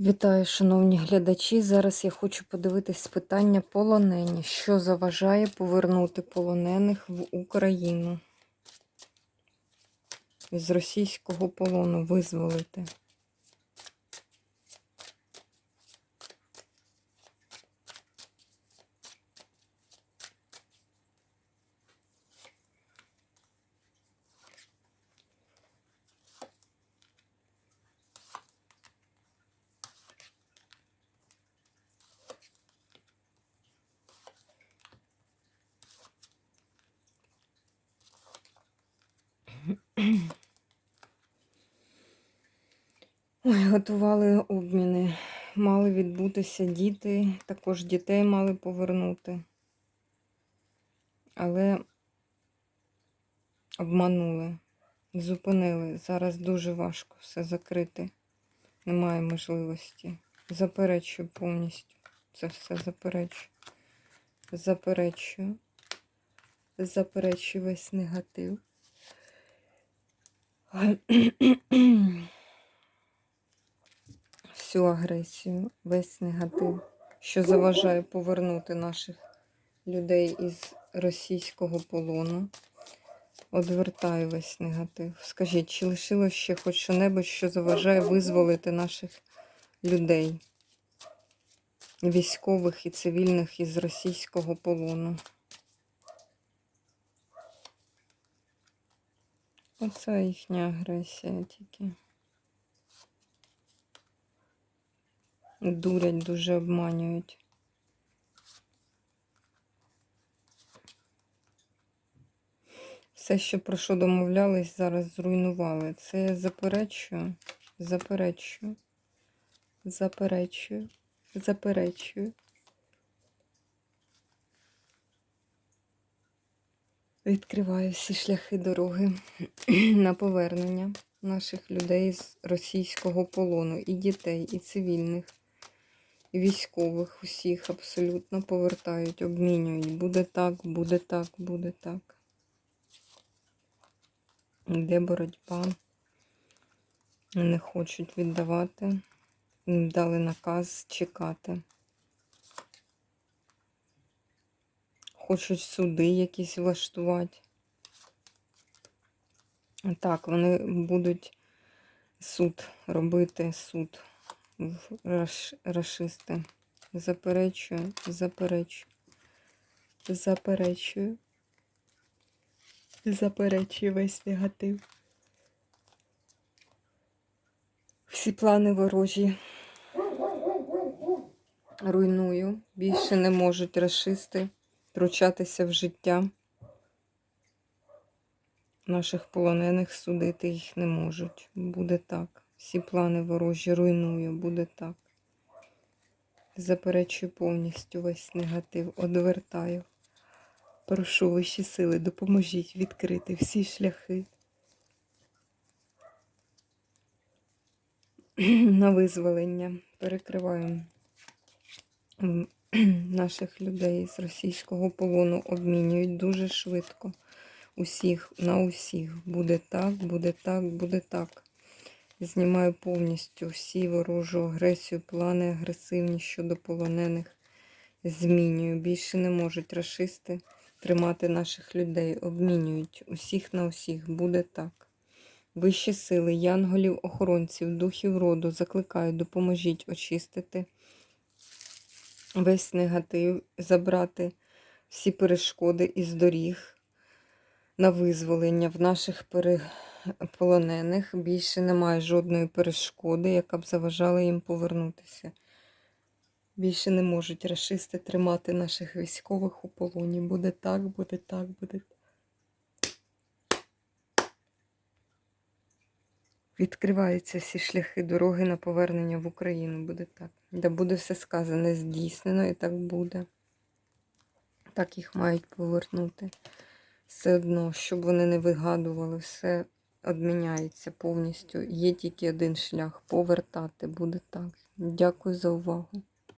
Вітаю, шановні глядачі. Зараз я хочу подивитись питання полонені. Що заважає повернути полонених в Україну? З російського полону визволити. Ой, готували обміни. Мали відбутися діти, також дітей мали повернути. Але обманули, зупинили. Зараз дуже важко все закрити. Немає можливості. Заперечую повністю. Це все заперечую. Заперечую. Заперечую весь негатив. Всю агресію, весь негатив, що заважає повернути наших людей із російського полону. Одвертаю весь негатив. Скажіть, чи лишилось ще хоч що-небудь, що заважає визволити наших людей, військових і цивільних із російського полону? Оце їхня агресія тільки. Дурять, дуже обманюють. Все, що про що домовлялись, зараз зруйнували. Це я заперечую, заперечую, заперечую, заперечую. Відкриваю всі шляхи дороги на повернення наших людей з російського полону, і дітей, і цивільних, і військових, усіх абсолютно повертають, обмінюють. Буде так, буде так, буде так. Йде боротьба. Не хочуть віддавати. Дали наказ чекати. Хочуть суди якісь влаштувати. Так, вони будуть суд робити суд раш... рашисти. Заперечую, заперечую, заперечую, заперечую весь негатив. Всі плани ворожі руйную. Більше не можуть расисти втручатися в життя. Наших полонених судити їх не можуть. Буде так. Всі плани ворожі руйную, буде так. Заперечую повністю весь негатив, одвертаю. Прошу вищі сили, допоможіть відкрити всі шляхи на визволення. Перекриваю наших людей з російського полону, обмінюють дуже швидко. Усіх, на усіх. Буде так, буде так, буде так. Знімаю повністю всі ворожу агресію, плани агресивні щодо полонених. Змінюю. Більше не можуть расисти тримати наших людей. Обмінюють усіх на усіх. Буде так. Вищі сили, янголів, охоронців, духів роду закликаю, допоможіть очистити весь негатив, забрати всі перешкоди із доріг на визволення в наших полонених. Більше немає жодної перешкоди, яка б заважала їм повернутися. Більше не можуть расисти тримати наших військових у полоні. Буде так, буде так, буде так. Відкриваються всі шляхи дороги на повернення в Україну. Буде так. Де буде все сказане, здійснено, і так буде. Так їх мають повернути. Все одно, щоб вони не вигадували, все обміняється повністю. Є тільки один шлях повертати. Буде так. Дякую за увагу.